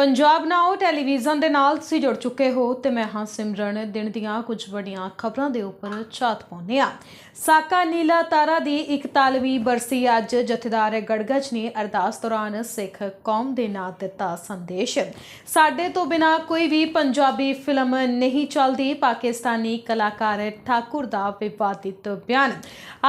ਪੰਜਾਬ ਨਾਓ television ਦੇ ਨਾਲ ਤੁਸੀਂ ਜੁੜ ਚੁੱਕੇ ਹੋ ਤੇ ਮੈਂ ਹਾਂ ਸਿਮਰਨ। ਦਿਨ ਦੀਆਂ ਕੁਝ ਵੱਡੀਆਂ ਖਬਰਾਂ ਦੇ ਉੱਪਰ ਝਾਤ ਪਾਉਂਦੇ ਆ ਸਾਕਾ ਨੀਲਾ ਤਾਰਾ ਦੀ 41ਵੀਂ ਬਰਸੀ ਅੱਜ ਜਥੇਦਾਰ ਗੜਗਜ ਨੇ ਅਰਦਾਸ ਦੌਰਾਨ ਸਿੱਖ ਕੌਮ ਦੇ ਨਾਂ ਦਿੱਤਾ ਸੰਦੇਸ਼। ਸਾਡੇ ਤੋਂ ਬਿਨਾ ਕੋਈ ਵੀ ਪੰਜਾਬੀ ਫਿਲਮ ਨਹੀਂ ਚੱਲਦੀ, ਪਾਕਿਸਤਾਨੀ ਕਲਾਕਾਰ ਠਾਕੁਰ ਦਾ ਵਿਵਾਦਿਤ ਬਿਆਨ।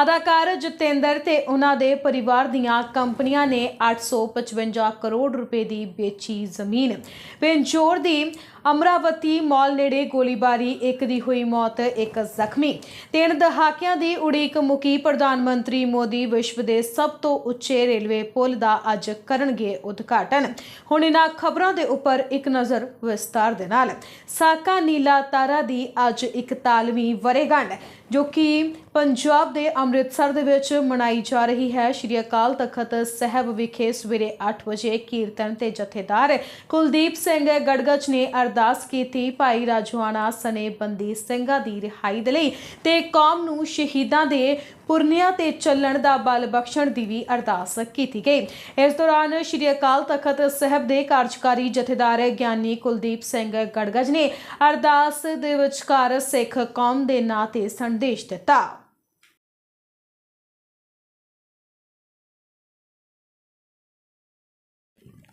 ਅਦਾਕਾਰ ਜਤਿੰਦਰ ਤੇ ਉਹਨਾਂ ਦੇ ਪਰਿਵਾਰ ਦੀਆਂ ਕੰਪਨੀਆਂ ਨੇ 855 ਕਰੋੜ ਰੁਪਏ ਦੀ ਵੇਚੀ ਜ਼ਮੀਨ। ਪਿੰਜੌਰ ਦੀ ਅਮਰਾਵਤੀ ਮਾਲ ਨੇੜੇ ਗੋਲੀਬਾਰੀ, ਇੱਕ ਦੀ ਹੋਈ ਮੌਤ, ਇੱਕ ਜ਼ਖਮੀ। ਤਿੰਨ ਦਹਾਕਿਆਂ ਦੀ ਉਡੀਕ ਮੁਕੀ ਪ੍ਰਧਾਨ ਮੰਤਰੀ ਮੋਦੀ ਵਿਸ਼ਵ ਦੇ ਸਭ ਤੋਂ ਉੱਚੇ ਰੇਲਵੇ ਪੁਲ ਦਾ ਅੱਜ ਕਰਨਗੇ ਉਦਘਾਟਨ। ਹੁਣ ਇਹਨਾਂ ਖਬਰਾਂ ਦੇ ਉੱਪਰ ਇੱਕ ਨਜ਼ਰ ਵਿਸਤਾਰ ਦੇ ਨਾਲ। ਸਾਕਾ ਨੀਲਾ ਤਾਰਾ ਦੀ ਅੱਜ 41ਵੀਂ ਵਰੇਗੰਢ ਜੋ ਕਿ ਪੰਜਾਬ ਦੇ ਅੰਮ੍ਰਿਤਸਰ ਦੇ ਵਿੱਚ ਮਨਾਈ ਜਾ ਰਹੀ ਹੈ। ਸ਼੍ਰੀ ਅਕਾਲ ਤਖਤ ਸਾਹਿਬ ਵਿਖੇ ਸਵੇਰੇ 8 ਵਜੇ ਕੀਰਤਨ ਤੇ ਜਥੇਦਾਰ ਕੁਲਦੀਪ ਸਿੰਘ ਗੜਗੜ ਨੇ ਅਰਦਾਸ ਕੀਤੀ ਭਾਈ ਰਾਜਵਾਨਾ ਸਨੇ ਬੰਦੀ ਸਿੰਘਾਂ ਦੀ ਰਿਹਾਈ ਦੇ ਲਈ ਤੇ ਕੌਮ ਨੂੰ ਸ਼ਹੀਦਾਂ ਦੇ ਪੁਰਨਿਆਂ ਤੇ ਚੱਲਣ ਦਾ ਬਲ ਬਖਸ਼ਣ ਦੀ ਵੀ ਅਰਦਾਸ ਕੀਤੀ ਗਈ। ਇਸ ਦੌਰਾਨ ਸ਼੍ਰੀ ਅਕਾਲ ਤਖਤ ਸਾਹਿਬ ਦੇ ਕਾਰਜਕਾਰੀ ਜਥੇਦਾਰ ਗਿਆਨੀ ਕੁਲਦੀਪ ਸਿੰਘ ਗੜਗੜ ਨੇ ਅਰਦਾਸ ਦੇ ਵਿਚਕਾਰ ਸਿੱਖ ਕੌਮ ਦੇ ਨਾਂ ਤੇ ਸੰਦੇਸ਼ ਦਿੱਤਾ।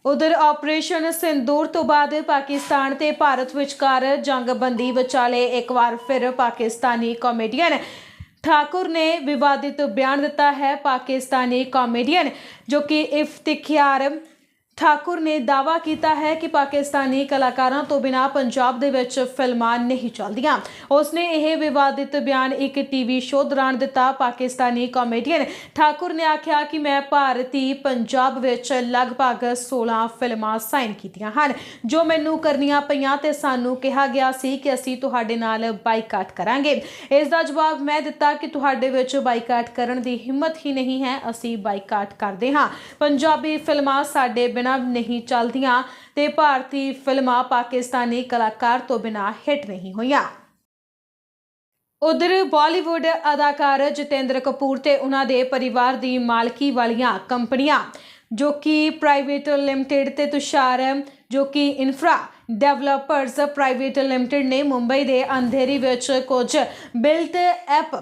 ਉਧਰ ਆਪਰੇਸ਼ਨ ਸਿੰਦੂਰ ਤੋਂ ਬਾਅਦ ਪਾਕਿਸਤਾਨ ਤੇ ਭਾਰਤ ਵਿਚਕਾਰ ਜੰਗਬੰਦੀ ਵਿਚਾਲੇ ਇੱਕ ਵਾਰ ਫਿਰ ਪਾਕਿਸਤਾਨੀ ਕਾਮੇਡੀਅਨ ਠਾਕੁਰ ਨੇ ਵਿਵਾਦਿਤ ਬਿਆਨ ਦਿੱਤਾ ਹੈ। ਪਾਕਿਸਤਾਨੀ ਕਾਮੇਡੀਅਨ ਜੋ ਕਿ ਇਫਤਿਖਾਰ ਠਾਕੁਰ ਨੇ ਦਾਵਾ ਕੀਤਾ ਹੈ ਕਿ ਪਾਕਿਸਤਾਨੀ ਕਲਾਕਾਰਾਂ ਤੋਂ ਬਿਨਾ ਪੰਜਾਬ ਦੇ ਵਿੱਚ ਫਿਲਮਾਂ ਨਹੀਂ ਚੱਲਦੀਆਂ। ਉਸਨੇ ਇਹ ਵਿਵਾਦਿਤ ਬਿਆਨ ਇੱਕ ਟੀਵੀ ਸ਼ੋਅ ਦੌਰਾਨ ਦਿੱਤਾ। ਪਾਕਿਸਤਾਨੀ ਕਾਮੇਡੀਅਨ ਠਾਕੁਰ ਨੇ ਆਖਿਆ ਕਿ ਮੈਂ ਭਾਰਤੀ ਪੰਜਾਬ ਵਿੱਚ ਲਗਭਗ 16 ਫਿਲਮਾਂ ਸਾਈਨ ਕੀਤੀਆਂ ਹਨ। ਜੋ ਮੈਨੂੰ ਕਰਨੀਆਂ ਪਈਆਂ ਤੇ ਸਾਨੂੰ ਕਿਹਾ ਗਿਆ ਸੀ ਕਿ ਅਸੀਂ ਤੁਹਾਡੇ ਨਾਲ ਬਾਈਕਾਟ ਕਰਾਂਗੇ। ਇਸ ਦਾ ਜਵਾਬ ਮੈਂ ਦਿੱਤਾ ਕਿ ਤੁਹਾਡੇ ਵਿੱਚ ਬਾਈਕਾਟ ਕਰਨ ਦੀ ਹਿੰਮਤ ਹੀ ਨਹੀਂ ਹੈ। ਅਸੀਂ ਬਾਈਕਾਟ ਕਰਦੇ ਹਾਂ। ਪੰਜਾਬੀ ਫਿਲਮਾਂ ਸਾਡੇ ਬਿਨਾਂ ਨਹੀਂ ਚੱਲਦੀਆਂ ਤੇ ਭਾਰਤੀ ਫਿਲਮਾਂ ਪਾਕਿਸਤਾਨੀ ਕਲਾਕਾਰ ਤੋਂ ਬਿਨਾਂ ਹਿੱਟ ਨਹੀਂ ਹੋਈਆਂ। ਉਧਰ ਬਾਲੀਵੁੱਡ ਅਦਾਕਾਰ ਜਤਿੰਦਰ ਕਪੂਰ ਤੇ ਉਹਨਾਂ ਦੇ ਪਰਿਵਾਰ ਦੀ ਮਾਲਕੀ ਵਾਲੀਆਂ ਕੰਪਨੀਆਂ, ਜੋ ਕਿ ਪ੍ਰਾਈਵੇਟ ਲਿਮਟਿਡ ਤੇ ਤੁਸ਼ਾਰ, ਜੋ ਕਿ ਇਨਫਰਾ ਡਿਵੈਲਪਰਸ ਪ੍ਰਾਈਵੇਟ ਲਿਮਟਿਡ ਨੇ ਮੁੰਬਈ ਦੇ ਅੰਧੇਰੀ ਵਿੱਚ ਕੁਝ ਬਿਲਟ ਐਪ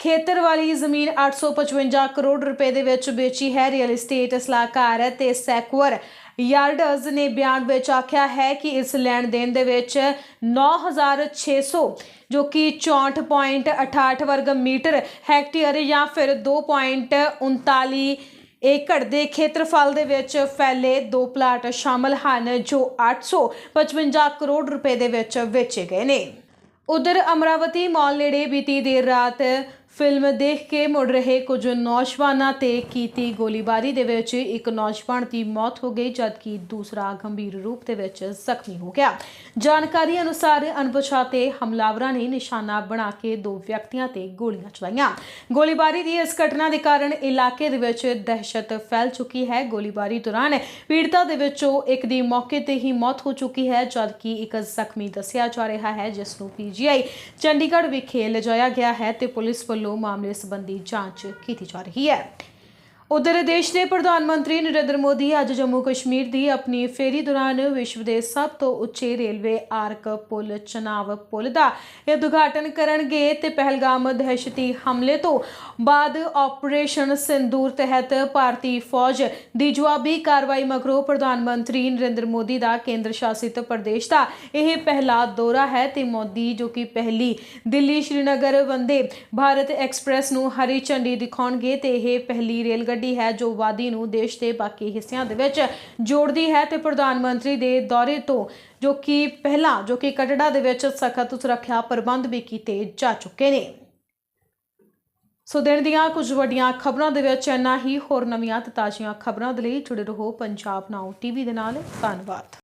ਖੇਤਰ ਵਾਲੀ ਜ਼ਮੀਨ 855 ਕਰੋੜ ਰੁਪਏ ਦੇ ਵਿੱਚ ਵੇਚੀ ਹੈ। ਰੀਅਲ ਏਸਟੇਟ ਸਲਾਹਕਾਰ ਤੇ ਸੈਕਵਰ ਯਾਰਡਸ ਨੇ ਬਿਆਨ ਵਿੱਚ ਆਖਿਆ ਹੈ ਕਿ ਇਸ ਲੈਣ ਦੇਣ ਦੇ ਵਿੱਚ 9600 ਜੋ ਕਿ 64.68 ਵਰਗ ਮੀਟਰ ਹੈਕਟੇਅਰ ਜਾਂ ਫਿਰ 2.39 ਏਕੜ ਦੇ ਖੇਤਰਫਲ ਦੇ ਵਿੱਚ ਫੈਲੇ ਦੋ ਪਲਾਟ ਸ਼ਾਮਲ ਹਨ, ਜੋ 855 ਕਰੋੜ ਰੁਪਏ ਦੇ ਵਿੱਚ ਵੇਚੇ ਗਏ ਨੇ। ਉਧਰ ਅਮਰਾਵਤੀ ਮਾਲ ਨੇੜੇ ਬੀਤੀ ਦੇਰ ਰਾਤ ਫਿਲਮ ਦੇਖ ਕੇ ਮੁੜ ਰਹੇ ਕੁਝ ਨੌਜਵਾਨਾਂ ਤੇ ਕੀਤੀ ਗੋਲੀਬਾਰੀ ਦੇ ਵਿੱਚ ਇੱਕ ਨੌਜਵਾਨ ਦੀ ਮੌਤ ਹੋ ਗਈ, ਜਦਕਿ ਦੂਸਰਾ ਗੰਭੀਰ ਰੂਪ ਦੇ ਵਿੱਚ ਜ਼ਖਮੀ ਹੋ ਗਿਆ। ਜਾਣਕਾਰੀ ਅਨੁਸਾਰ ਅਣਪਛਾਤੇ ਹਮਲਾਵਰਾਂ ਨੇ ਨਿਸ਼ਾਨਾ ਬਣਾ ਕੇ ਦੋ ਵਿਅਕਤੀਆਂ ਤੇ ਗੋਲੀਆਂ ਚਲਾਈਆਂ। ਗੋਲੀਬਾਰੀ ਦੀ ਇਸ ਘਟਨਾ ਦੇ ਕਾਰਨ ਇਲਾਕੇ ਦੇ ਵਿੱਚ ਦਹਿਸ਼ਤ ਫੈਲ ਚੁੱਕੀ ਹੈ। ਗੋਲੀਬਾਰੀ ਦੌਰਾਨ ਪੀੜਤਾ ਦੇ ਵਿੱਚੋਂ ਇੱਕ ਦੀ ਮੌਕੇ ਤੇ ਹੀ ਮੌਤ ਹੋ ਚੁੱਕੀ ਹੈ, ਜਦਕਿ ਇੱਕ ਜ਼ਖਮੀ ਦੱਸਿਆ ਜਾ ਰਿਹਾ ਹੈ, ਜਿਸ ਨੂੰ ਪੀਜੀਆਈ ਚੰਡੀਗੜ੍ਹ ਵਿਖੇ ਲਿਜਾਇਆ ਗਿਆ ਹੈ ਤੇ ਪੁਲਿਸ ਵੱਲੋਂ ਮਾਮਲੇ ਸੰਬੰਧੀ ਜਾਂਚ ਕੀਤੀ ਜਾ ਰਹੀ ਹੈ। ਉਧਰ ਦੇਸ਼ ਦੇ ਪ੍ਰਧਾਨ ਮੰਤਰੀ ਨਰਿੰਦਰ ਮੋਦੀ ਅੱਜ ਜੰਮੂ ਕਸ਼ਮੀਰ ਦੀ ਆਪਣੀ ਫੇਰੀ ਦੌਰਾਨ ਵਿਸ਼ਵ ਦੇ ਸਭ ਤੋਂ ਉੱਚੇ ਰੇਲਵੇ ਆਰਕ ਪੁਲ, ਚਨਾਵ ਪੁਲ ਦਾ ਇਹ ਉਦਘਾਟਨ ਕਰਨਗੇ ਤੇ ਪਹਿਲਗਾਮ ਦਹਿਸ਼ਤੀ ਹਮਲੇ ਤੋਂ ਬਾਅਦ ਆਪਰੇਸ਼ਨ ਸਿੰਦੂਰ ਤਹਿਤ ਭਾਰਤੀ ਫੌਜ ਦੀ ਜਵਾਬੀ ਕਾਰਵਾਈ ਮਗਰੋਂ ਪ੍ਰਧਾਨ ਮੰਤਰੀ ਨਰਿੰਦਰ ਮੋਦੀ ਦਾ ਕੇਂਦਰ ਸ਼ਾਸਿਤ ਪ੍ਰਦੇਸ਼ ਦਾ ਇਹ ਪਹਿਲਾ ਦੌਰਾ ਹੈ ਤੇ ਮੋਦੀ ਜੋ ਕਿ ਪਹਿਲੀ ਦਿੱਲੀ ਸ਼੍ਰੀਨਗਰ ਵੰਦੇ ਭਾਰਤ ਐਕਸਪ੍ਰੈਸ ਨੂੰ ਹਰੀ ਝੰਡੀ ਦਿਖਾਉਣਗੇ ਤੇ ਇਹ ਪਹਿਲੀ ਰੇਲ ਗੱਡੀ ਹੈ, ਜੋ ਵਾਦੀ ਨੂੰ ਦੇਸ਼ ਦੇ ਬਾਕੀ ਹਿੱਸਿਆਂ ਦੇ ਵਿੱਚ ਜੋੜਦੀ ਹੈ ਤੇ ਪ੍ਰਧਾਨ ਮੰਤਰੀ ਦੇ ਦੌਰੇ ਤੋਂ ਜੋ ਕਿ ਪਹਿਲਾਂ, ਜੋ ਕਿ ਕਟੜਾ ਦੇ ਵਿੱਚ ਸਖਤ ਸੁਰੱਖਿਆ ਪ੍ਰਬੰਧ ਵੀ ਕੀਤੇ ਜਾ ਚੁੱਕੇ ਨੇ। ਸੋ ਦਿਨ ਦੀਆਂ ਕੁਝ ਵੱਡੀਆਂ ਖਬਰਾਂ ਦੇ ਵਿੱਚ ਇੰਨਾ ਹੀ, ਹੋਰ ਨਵੀਆਂ ਤੇ ਤਾਜ਼ੀਆਂ ਖਬਰਾਂ ਦੇ ਲਈ ਜੁੜੇ ਰਹੋ ਪੰਜਾਬ ਨਾਓ ਟੀਵੀ ਦੇ ਨਾਲ। ਧੰਨਵਾਦ।